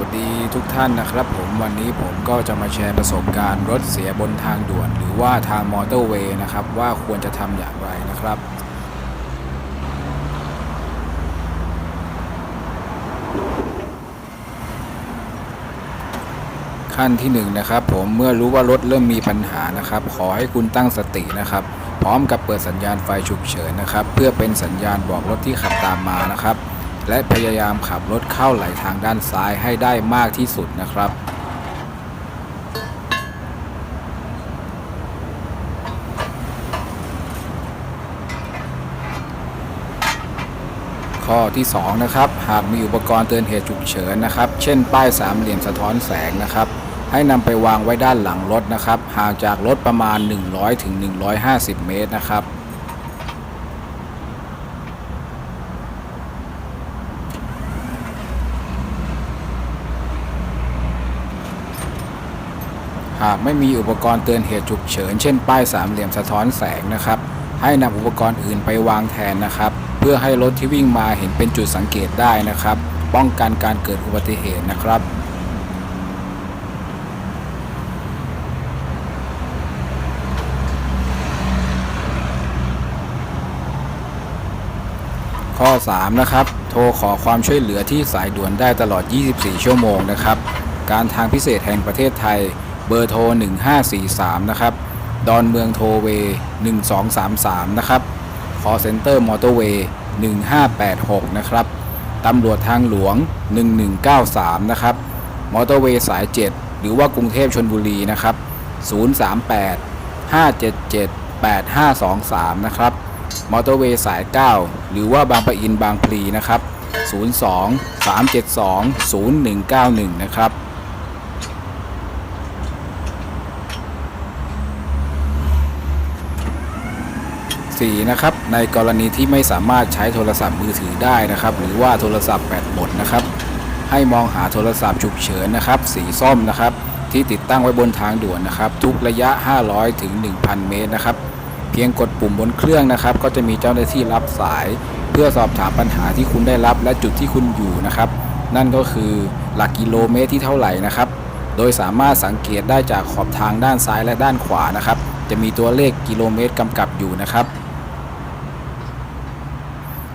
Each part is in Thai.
วัสดีทุกท่านนะครับผมวันนี้ผมก็จะมาแชร์ประสบการณ์รถเสียบนทางด่วน หรือว่าทางมอเตอร์เวย์นะครับ ว่าควรจะทำอย่างไรนะครับ ขั้นที่1นงนะครับผมเมื่อรู้ว่ารถเริ่มมีปัญหานะครับ ขอให้คุณตั้งสตินะครับ พร้อมกับเปิดสัญญาณไฟฉุกเฉินนะครับ เพื่อเป็นสัญญาณบอกรถที่ขับตามมานะครับ และพยายามขับรถเข้าไหลทางด้านซ้ายให้ได้มากที่สุดนะครับ ข้อที่ 2 นะครับ หากมีอุปกรณ์เตือนเหตุฉุกเฉินนะครับ เช่น ป้ายสามเหลี่ยมสะท้อนแสงนะครับ ให้นำไปวางไว้ด้านหลังรถนะครับห่างจากรถประมาณ 100ถึง150 เมตรนะครับ หากไม่มีอุปกรณ์เตือนเหตุฉุกเฉิน เช่นป้ายสามเหลี่ยมสะท้อนแสงนะครับ ให้นำอุปกรณ์อื่นไปวางแทนนะครับ เพื่อให้รถที่วิ่งมาเห็นเป็นจุดสังเกตได้นะครับ ป้องกันการเกิดอุบัติเหตุนะครับข้อ 3 นะครับ โทรขอความช่วยเหลือที่สายด่วนได้ตลอด 24 ชั่วโมงนะครับ การทางพิเศษแห่งประเทศไทย เบอร์โทร 1543 นะครับ ดอนเมืองโทเวย์1233 นะครับคอเซ็นเตอร์มอเตอร์เวย์1586 นะครับ ตำรวจทางหลวง 1193 นะครับ มอเตอร์เวย์สาย 7 หรือว่ากรุงเทพชนบุรีนะครับ 038 577 8523 นะครับ มอเตอร์เวย์สาย 9 หรือว่าบางปะอินบางพลีนะครับ 02 372 0191 นะครับ 4นะครับในกรณีที่ไม่สามารถใช้โทรศัพท์มือถือได้นะครับ หรือว่าโทรศัพท์แบตหมดนะครับ ให้มองหาโทรศัพท์ฉุกเฉินนะครับ สีส้มนะครับ ที่ติดตั้งไว้บนทางด่วนนะครับ ทุกระยะ 500 ถึง 1,000 เมตรนะครับ เพียงกดปุ่มบนเครื่องนะครับ ก็จะมีเจ้าหน้าที่รับสาย เพื่อสอบถามปัญหาที่คุณได้รับและจุดที่คุณอยู่นะครับ นั่นก็คือหลักกิโลเมตรที่เท่าไหร่นะครับโดยสามารถสังเกตได้จากขอบทางด้านซ้ายและด้านขวานะครับ จะมีตัวเลขกิโลเมตรกำกับอยู่นะครับ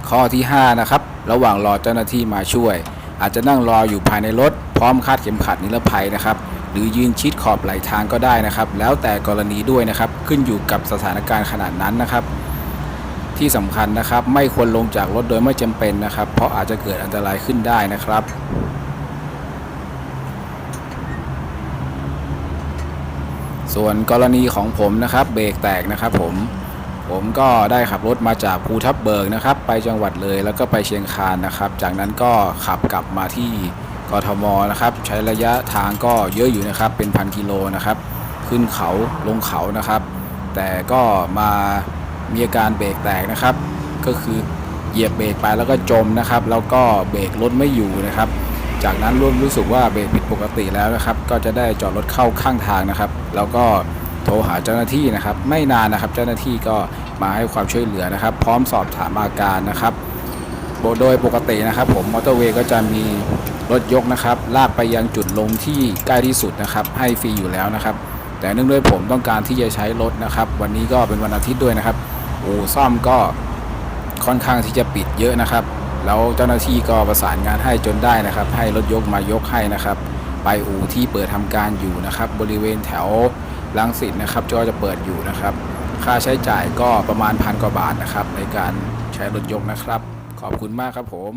ข้อที่ 5 นะครับ ระหว่างรอเจ้าหน้าที่มาช่วย อาจจะนั่งรออยู่ภายในรถ พร้อมคาดเข็มขัดนิรภัยนะครับ หรือยืนชิดขอบไหลทางก็ได้นะครับ แล้วแต่กรณีด้วยนะครับ ขึ้นอยู่กับสถานการณ์ขนาดนั้นนะครับ ที่สำคัญนะครับ ไม่ควรลงจากรถโดยไม่จำเป็นนะครับ เพราะอาจจะเกิดอันตรายขึ้นได้นะครับส่วนกรณีของผมนะครับ เบรกแตกนะครับผม ผมก็ได้ขับรถมาจากภูทับเบิกนะครับ ไปจังหวัดเลยแล้วก็ไปเชียงคานนะครับ จากนั้นก็ขับกลับมาที่กทมนะครับ ใช้ระยะทางก็เยอะอยู่นะครับ เป็นพันกิโลนะครับ ขึ้นเขาลงเขานะครับ แต่ก็มามีอาการเบรกแตกนะครับ ก็คือเหยียบเบรกไปแล้วก็จมนะครับ แล้วก็เบรกรถไม่อยู่นะครับ จากนั้นร่วมรู้สึกว่าเบรกผิดปกติแล้วนะครับ ก็จะได้จอดรถเข้าข้างทางนะครับ แล้วก็ โทรหาเจ้าหน้าที่นะครับ ไม่นานนะครับ เจ้าหน้าที่ก็มาให้ความช่วยเหลือนะครับ พร้อมสอบถามอาการนะครับโดยปกตินะครับผมมอเตอร์เวย์ก็จะมีรถยกนะครับ ลากไปยังจุดลงที่ใกล้ที่สุดนะครับ ให้ฟรีอยู่แล้วนะครับ แต่เนื่องด้วยผมต้องการที่จะใช้รถนะครับ วันนี้ก็เป็นวันอาทิตย์ด้วยนะครับอู่ซ่อมก็ค่อนข้างที่จะปิดเยอะนะครับ แล้วเจ้าหน้าที่ก็ประสานงานให้จนได้นะครับ ให้รถยกมายกให้นะครับ ไปอู่ที่เปิดทำการอยู่นะครับ บริเวณแถว ลังสิตนะครับก็จะเปิดอยู่นะครับ ค่าใช้จ่ายก็ประมาณพันกว่าบาทนะครับ ในการใช้รถยกนะครับ ขอบคุณมากครับผม